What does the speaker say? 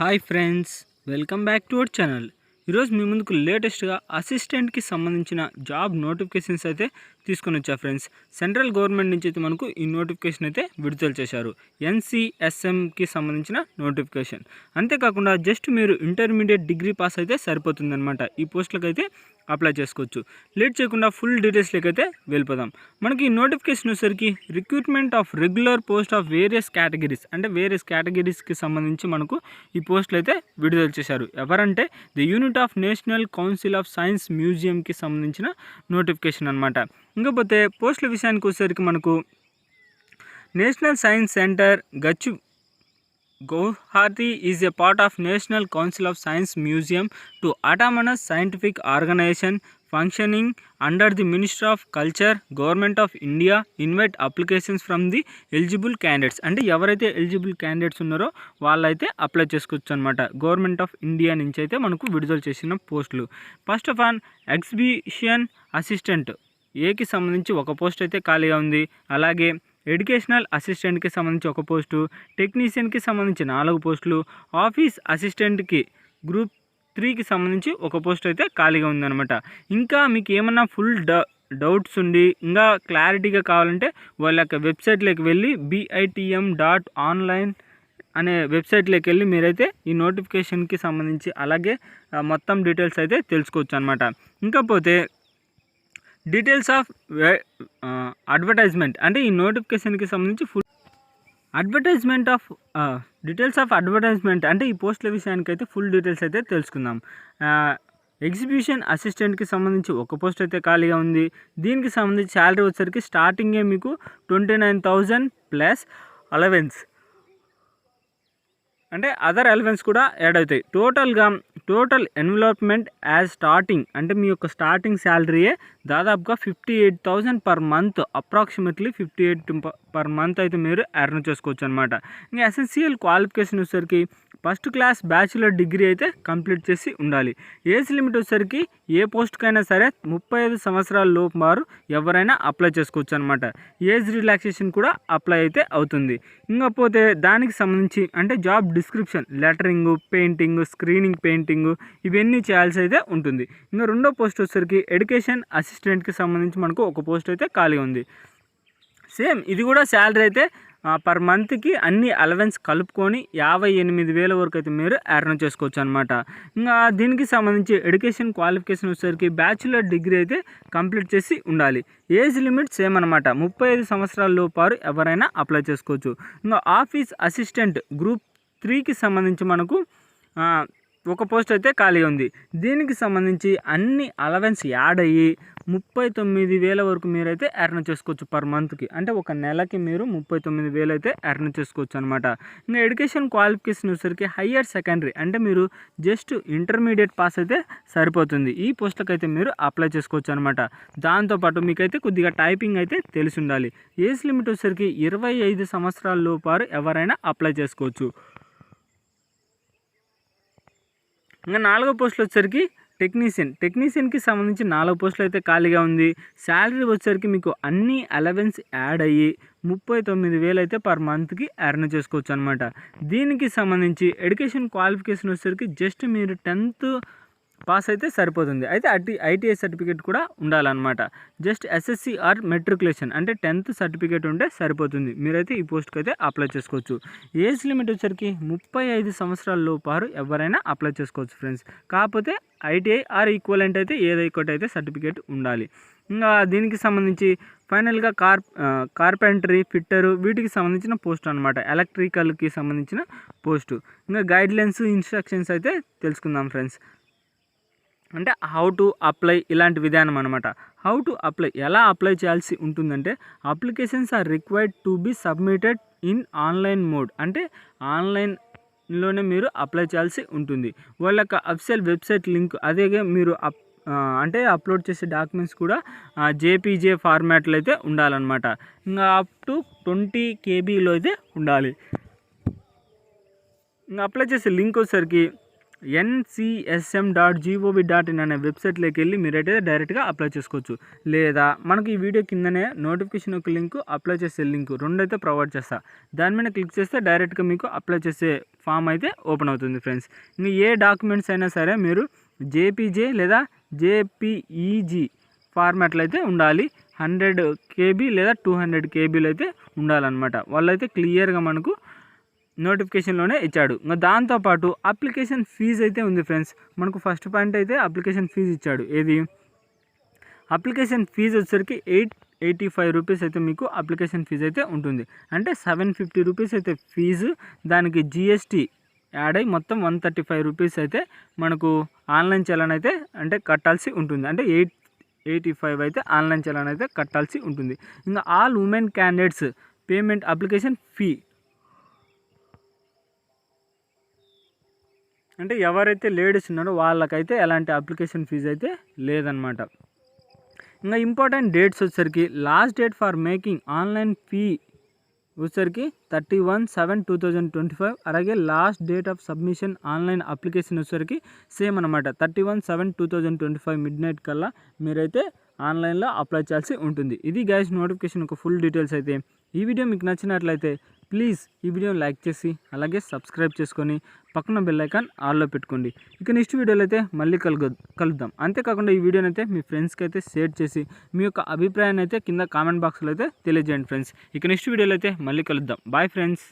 Hi friends welcome back to our channel. ఈరోజు మీ ముందుకు లేటెస్ట్గా అసిస్టెంట్కి సంబంధించిన జాబ్ నోటిఫికేషన్స్ అయితే తీసుకొని వచ్చా ఫ్రెండ్స్. సెంట్రల్ గవర్నమెంట్ నుంచి అయితే మనకు ఈ నోటిఫికేషన్ అయితే విడుదల చేశారు. ఎన్సిఎస్ఎంకి సంబంధించిన నోటిఫికేషన్. అంతేకాకుండా జస్ట్ మీరు ఇంటర్మీడియట్ డిగ్రీ పాస్ అయితే సరిపోతుందన్నమాట. ఈ పోస్టులకు అయితే అప్లై చేసుకోవచ్చు. లేట్ చేయకుండా ఫుల్ డీటెయిల్స్లోకి అయితే వెళ్ళిపోదాం. మనకి నోటిఫికేషన్ వచ్చేసరికి recruitment of regular post of various categories అంటే వేరియస్ కేటగిరీస్కి సంబంధించి మనకు ఈ పోస్టులు అయితే విడుదల చేశారు. ఎవరంటే the unit of national council of science మ్యూజియంకి సంబంధించిన నోటిఫికేషన్ అనమాట ఇంకపోతే పోస్టుల విషయానికి వచ్చేసరికి మనకు నేషనల్ సైన్స్ సెంటర్ గచ్చు Guwahati is a part of national council of science museum to autonomous scientific organization functioning under the minister of culture government of India invite applications from the eligible candidates అంటే ఎవరైతే eligible candidates ఉన్నారో వాళ్ళైతే apply చేసుకోవచ్చు అనమాట government of India నుంచి అయితే మనకు విడుదల చేసిన పోస్టులు. First of all exhibition assistant ఏకి సంబంధించి ఒక పోస్ట్ అయితే ఖాళీగా ఉంది. అలాగే ఎడ్యుకేషనల్ అసిస్టెంట్కి సంబంధించి ఒక పోస్టు టెక్నీషియన్కి సంబంధించి నాలుగు పోస్టులు ఆఫీస్ అసిస్టెంట్కి గ్రూప్ త్రీకి సంబంధించి ఒక పోస్ట్ అయితే ఖాళీగా ఉందన్నమాట. ఇంకా మీకు ఏమన్నా ఫుల్ డ డౌట్స్ ఉండి ఇంకా క్లారిటీగా కావాలంటే వాళ్ళ యొక్క వెబ్సైట్లోకి వెళ్ళి బీఐటిఎం డాట్ ఆన్లైన్ అనే వెబ్సైట్లోకి వెళ్ళి మీరైతే ఈ నోటిఫికేషన్కి సంబంధించి అలాగే మొత్తం డీటెయిల్స్ అయితే తెలుసుకోవచ్చు అనమాట ఇంకా పోతే డీటెయిల్స్ ఆఫ్ అడ్వర్టైజ్మెంట్ అంటే ఈ నోటిఫికేషన్కి సంబంధించి full advertisement of details of advertisement అంటే ఈ పోస్టుల విషయానికైతే ఫుల్ డీటెయిల్స్ అయితే తెలుసుకుందాం. Uh, ఎగ్జిబిషన్ అసిస్టెంట్కి సంబంధించి ఒక పోస్ట్ అయితే ఖాళీగా ఉంది. దీనికి సంబంధించి శాలరీ వచ్చేసరికి స్టార్టింగే మీకు twenty nine thousand plus allowance అంటే అదర్ అలవెన్స్ కూడా యాడ్ అవుతాయి. టోటల్గా టోటల్ ఎన్వలప్మెంట్ యాజ్ స్టార్టింగ్ అంటే మీ యొక్క స్టార్టింగ్ శాలరీయే దాదాపుగా fifty eight thousand per month approximately fifty eight per month అయితే మీరు ఎర్న్ చేసుకోవచ్చు అనమాట ఇంకా ఎస్ఎస్సిఎల్ క్వాలిఫికేషన్ వచ్చేసరికి ఫస్ట్ క్లాస్ బ్యాచులర్ డిగ్రీ అయితే కంప్లీట్ చేసి ఉండాలి. ఏజ్ లిమిట్ వచ్చేసరికి ఏ పోస్ట్కైనా సరే ముప్పై ఐదు సంవత్సరాల లోపు వారు ఎవరైనా అప్లై చేసుకోవచ్చు అనమాట ఏజ్ రిలాక్సేషన్ కూడా అప్లై అయితే అవుతుంది. ఇంకపోతే దానికి సంబంధించి అంటే job description lettering painting screening painting ఇవన్నీ చేయాల్సి అయితే ఉంటుంది. ఇంకా రెండో పోస్ట్ వచ్చేసరికి ఎడ్యుకేషన్ అసిస్టెంట్కి సంబంధించి మనకు ఒక పోస్ట్ అయితే ఖాళీ ఉంది. సేమ్ ఇది కూడా శాలరీ అయితే పర్ మంత్కి అన్ని అలవెన్స్ కలుపుకొని యాభై ఎనిమిది వేల వరకు అయితే మీరు ఎర్న్ చేసుకోవచ్చు అనమాట ఇంకా దీనికి సంబంధించి ఎడ్యుకేషన్ క్వాలిఫికేషన్ వచ్చేసరికి బ్యాచులర్ డిగ్రీ అయితే కంప్లీట్ చేసి ఉండాలి. ఏజ్ లిమిట్ సేమ్ అనమాట ముప్పై ఐదు సంవత్సరాల లోపారు ఎవరైనా అప్లై చేసుకోవచ్చు. ఇంకా ఆఫీస్ అసిస్టెంట్ గ్రూప్ త్రీకి సంబంధించి మనకు ఒక పోస్ట్ అయితే ఖాళీ ఉంది. దీనికి సంబంధించి అన్ని అలవెన్స్ యాడ్ అయ్యి ముప్పై తొమ్మిది వేల వరకు మీరైతే ఎర్న్ చేసుకోవచ్చు పర్ మంత్కి అంటే ఒక నెలకి మీరు ముప్పై తొమ్మిది వేలు అయితే ఎర్న్ చేసుకోవచ్చు అనమాట ఇంకా ఎడ్యుకేషన్ క్వాలిఫికేషన్ వచ్చేసరికి హయ్యర్ సెకండరీ అంటే మీరు జస్ట్ ఇంటర్మీడియట్ పాస్ అయితే సరిపోతుంది. ఈ పోస్టులకు అయితే మీరు అప్లై చేసుకోవచ్చు అనమాట దాంతోపాటు మీకైతే కొద్దిగా టైపింగ్ అయితే తెలిసి ఉండాలి. ఏజ్ లిమిట్ వచ్చేసరికి ఇరవై ఐదు సంవత్సరాల లోపారు ఎవరైనా అప్లై చేసుకోవచ్చు. ఇంకా నాలుగో పోస్టులు వచ్చరికి టెక్నీషియన్. టెక్నీషియన్కి సంబంధించి నాలుగు పోస్టులు అయితే ఖాళీగా ఉంది. శాలరీ వచ్చేసరికి మీకు అన్ని అలవెన్స్ యాడ్ అయ్యి ముప్పై తొమ్మిది వేలు అయితే పర్ మంత్కి ఎర్న్ చేసుకోవచ్చు అనమాట దీనికి సంబంధించి ఎడ్యుకేషన్ క్వాలిఫికేషన్ వచ్చేసరికి జస్ట్ మీరు టెన్త్ పాస్ అయితే సరిపోతుంది. అయితే అటు ఐటీఐ సర్టిఫికేట్ కూడా ఉండాలన్నమాట. జస్ట్ ఎస్ఎస్సి ఆర్ మెట్రికులేషన్ అంటే టెన్త్ సర్టిఫికేట్ ఉంటే సరిపోతుంది. మీరైతే ఈ పోస్ట్కి అయితే అప్లై చేసుకోవచ్చు. ఏజ్ లిమిట్ వచ్చరికి ముప్పై ఐదు సంవత్సరాల లోపారు ఎవరైనా అప్లై చేసుకోవచ్చు ఫ్రెండ్స్. కాకపోతే ఐటీఐ ఆర్ ఈక్వలెంట్ అయితే ఏదో ఒకటి అయితే సర్టిఫికేట్ ఉండాలి. ఇంకా దీనికి సంబంధించి ఫైనల్గా కార్ కార్పెంటరీ ఫిట్టరు వీటికి సంబంధించిన పోస్ట్ అనమాట ఎలక్ట్రికల్కి సంబంధించిన పోస్టు. ఇంకా గైడ్లైన్స్ ఇన్స్ట్రక్షన్స్ అయితే తెలుసుకుందాం ఫ్రెండ్స్. అంటే హౌ టు అప్లై ఇలాంటి విధానం అనమాట హౌ టు అప్లై ఎలా అప్లై చేయాల్సి ఉంటుందంటే applications are required to be submitted in online mode అంటే ఆన్లైన్లోనే మీరు అప్లై చేయాల్సి ఉంటుంది. వాళ్ళ యొక్క అఫిషియల్ వెబ్సైట్ లింక్ అదే మీరు అప్ అంటే అప్లోడ్ చేసే డాక్యుమెంట్స్ కూడా జేపీజే ఫార్మాట్లో అయితే ఉండాలన్నమాట. ఇంకా అప్ టు ట్వంటీ కేబీలో అయితే ఉండాలి. ఇంకా అప్లై చేసే లింక్ వచ్చేసరికి NCSM dot gov dot in అనే వెబ్సైట్లోకి వెళ్ళి మీరైతే డైరెక్ట్గా అప్లై చేసుకోవచ్చు. లేదా మనకు ఈ వీడియో కిందనే నోటిఫికేషన్ ఒక లింక్ అప్లై చేసే లింక్ రెండైతే ప్రొవైడ్ చేస్తా. దాని మీద క్లిక్ చేస్తే డైరెక్ట్గా మీకు అప్లై చేసే ఫామ్ అయితే ఓపెన్ అవుతుంది ఫ్రెండ్స్ ఇంకా ఏ డాక్యుమెంట్స్ అయినా సరే మీరు జేపీజే లేదా జేపీఈజీ ఫార్మాట్లో అయితే ఉండాలి. హండ్రెడ్ కేబీ లేదా టూ హండ్రెడ్ కేబీలు అయితే ఉండాలన్నమాట. వాళ్ళైతే క్లియర్గా మనకు నోటిఫికేషన్లోనే ఇచ్చాడు. ఇంకా దాంతోపాటు అప్లికేషన్ ఫీజు అయితే ఉంది ఫ్రెండ్స్. మనకు ఫస్ట్ పాయింట్ అయితే అప్లికేషన్ ఫీజు ఇచ్చాడు. ఏది? అప్లికేషన్ ఫీజు వచ్చేసరికి ఎయిట్ ఎయిటీ ఫైవ్ రూపీస్ అయితే మీకు అప్లికేషన్ ఫీజు అయితే ఉంటుంది. అంటే సెవెన్ ఫిఫ్టీ రూపీస్ అయితే ఫీజు. దానికి జిఎస్టీ యాడ్ అయ్యి మొత్తం వన్ థర్టీ ఫైవ్ రూపీస్ అయితే మనకు ఆన్లైన్ చలన్ అయితే అంటే కట్టాల్సి ఉంటుంది. అంటే ఎయిట్ ఎయిటీ ఫైవ్ అయితే ఆన్లైన్ చలన్ అయితే కట్టాల్సి ఉంటుంది. ఇంకా all women candidates payment application fee అంటే ఎవరైతే లేడీస్ ఉన్నారో వాళ్ళకైతే ఎలాంటి అప్లికేషన్ ఫీజు అయితే లేదనమాట ఇంకా ఇంపార్టెంట్ డేట్స్ వచ్చేసరికి last date for making online fee వచ్చేసరికి thirty one seven two thousand twenty five అలాగే last date of submission online application వచ్చేసరికి సేమ్ అనమాట thirty one seven two thousand twenty five midnight కల్లా మీరైతే ఆన్లైన్లో అప్లై చేయాల్సి ఉంటుంది. ఇది గైస్ నోటిఫికేషన్ ఒక ఫుల్ డీటెయిల్స్ అయితే. ఈ వీడియో మీకు నచ్చినట్లయితే ప్లీజ్ ఈ వీడియోని లైక్ చేసి అలాగే సబ్స్క్రైబ్ చేసుకొని పక్కన బెల్లైకాన్ ఆల్లో పెట్టుకోండి. ఇక నెక్స్ట్ వీడియోలో అయితే మళ్ళీ కలుగు కలుద్దాం. అంతేకాకుండా ఈ వీడియోని అయితే మీ ఫ్రెండ్స్కి అయితే షేర్ చేసి మీ యొక్క అభిప్రాయాన్ని అయితే కింద కామెంట్ బాక్స్లో అయితే తెలియజేయండి ఫ్రెండ్స్ ఇక నెక్స్ట్ వీడియోలో అయితే మళ్ళీ కలుద్దాం. Bye friends